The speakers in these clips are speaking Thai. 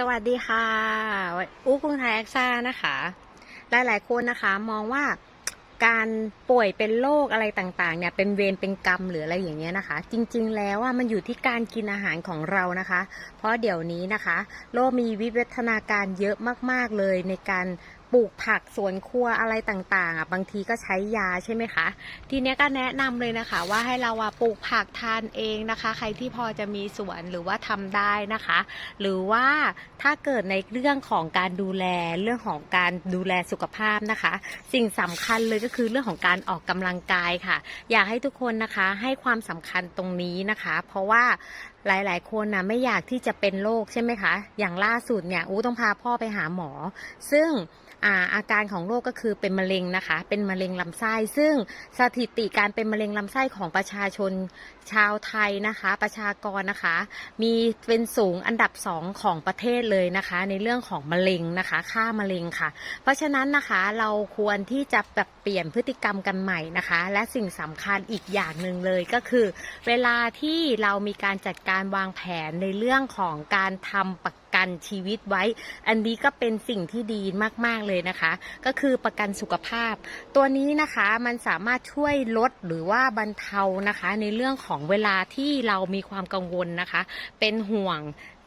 สวัสดีค่ะอู้กรุงไทยแอคซ่านะคะ หลายๆคนนะคะ มองว่าการป่วยเป็นโรคอะไรต่างๆ เนี่ย เป็นเวรเป็นกรรมหรืออะไรอย่างเงี้ยนะคะ จริง ๆ แล้วว่ามันอยู่ที่การกินอาหารของเรานะคะ เพราะเดี๋ยวนี้นะคะ โลกมีวิวัฒนาการเยอะมากๆเลยในการ ปลูกผักสวนครัวอะไรต่างๆอะบางทีก็ใช้ยาใช่ไหมคะ ทีเนี้ยก็แนะนำเลยนะคะ ว่าให้เราอะปลูกผักทานเองนะคะ ใครที่พอจะมีสวนหรือว่าทำได้นะคะ หรือว่าถ้าเกิดในเรื่องของการดูแลเรื่องของการดูแลสุขภาพนะคะ สิ่งสำคัญเลยก็คือเรื่องของการออกกำลังกายค่ะ อยากให้ทุกคนนะคะให้ความสำคัญตรงนี้นะคะ เพราะว่าหลายๆ คนนะไม่อยากที่จะเป็นโรคใช่ไหมคะ อย่างล่าสุดเนี่ยอู้ต้องพาพ่อไปหาหมอ ซึ่งอาอาการของโรคก็คือเป็นมะเร็งนะคะ เป็นมะเร็งลำไส้ ซึ่งสถิติการเป็นมะเร็งลำไส้ของประชาชนชาวไทยนะคะ ประชากรนะคะ มีเป็นสูงอันดับสองของประเทศเลยนะคะ ในเรื่องของมะเร็งนะคะ ค่ามะเร็งค่ะ เพราะฉะนั้นนะคะเราควรที่จะปรับเปลี่ยนพฤติกรรมกันใหม่นะคะ และสิ่งสำคัญอีกอย่างหนึ่งเลยก็คือ เวลาที่เรามีการจัดการวางแผนในเรื่องของการทำประ กันชีวิตไว้ อันนี้ก็เป็นสิ่งที่ดีมากๆเลยนะคะ ก็คือประกันสุขภาพ ตัวนี้นะคะมันสามารถช่วยลดหรือว่าบรรเทานะคะ ในเรื่องของเวลาที่เรามีความกังวลนะคะ เป็นห่วง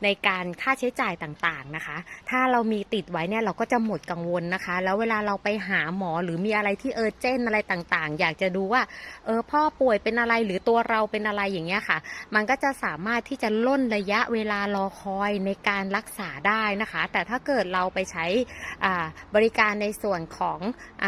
ในการค่าใช้จ่ายต่างๆนะคะ ถ้าเรามีติดไว้เนี่ยเราก็จะหมดกังวลนะคะ แล้วเวลาเราไปหาหมอหรือมีอะไรที่เออเจนอะไรต่างๆ อยากจะดูว่าเออพ่อป่วยเป็นอะไรหรือตัวเราเป็นอะไรอย่างเงี้ยค่ะ มันก็จะสามารถที่จะล่นระยะเวลารอคอยในการรักักษาได้นะคะ แต่ถ้าเกิดเราไปใช้บริการในส่วนของอ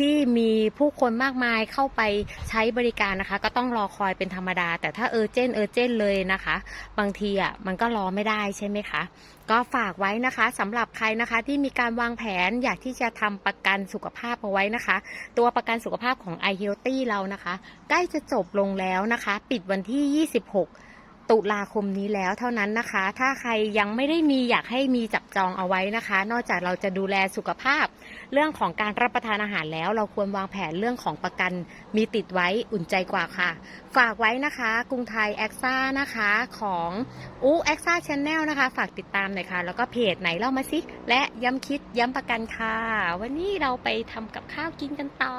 ที่มีผู้คนมากมายเข้าไปใช้บริการนะคะ ก็ต้องรอคอยเป็นธรรมดา แต่ถ้าเออเจนเออเจนเลยนะคะ บางทีอะมันก็รอไม่ได้ใช่ไหมคะ ก็ฝากไว้นะคะสำหรับใครนะคะที่มีการวางแผนอยากที่จะทำประกันสุขภาพเอาไว้นะคะ ตัวประกันสุขภาพของ i h e a l t h y เรานะคะ ใกล้จะจบลงแล้วนะคะ ปิดวันที่ 26 ตุลาคมนี้แล้วเท่านั้นนะคะ ถ้าใครยังไม่ได้มีอยากให้มีจับจองเอาไว้นะคะ นอกจากเราจะดูแลสุขภาพ เรื่องของการรับประทานอาหารแล้ว เราควรวางแผนเรื่องของประกันมีติดไว้อุ่นใจกว่าค่ะ ฝากไว้นะคะ กรุงไทยแอคซ่านะคะของอูแอคซ่าชแนลนะคะ ฝากติดตามหน่อยค่ะ แล้วก็เพจไหนเล่ามาสิ และย้ำคิดย้ำประกันค่ะ วันนี้เราไปทำกับข้าวกินกันต่อ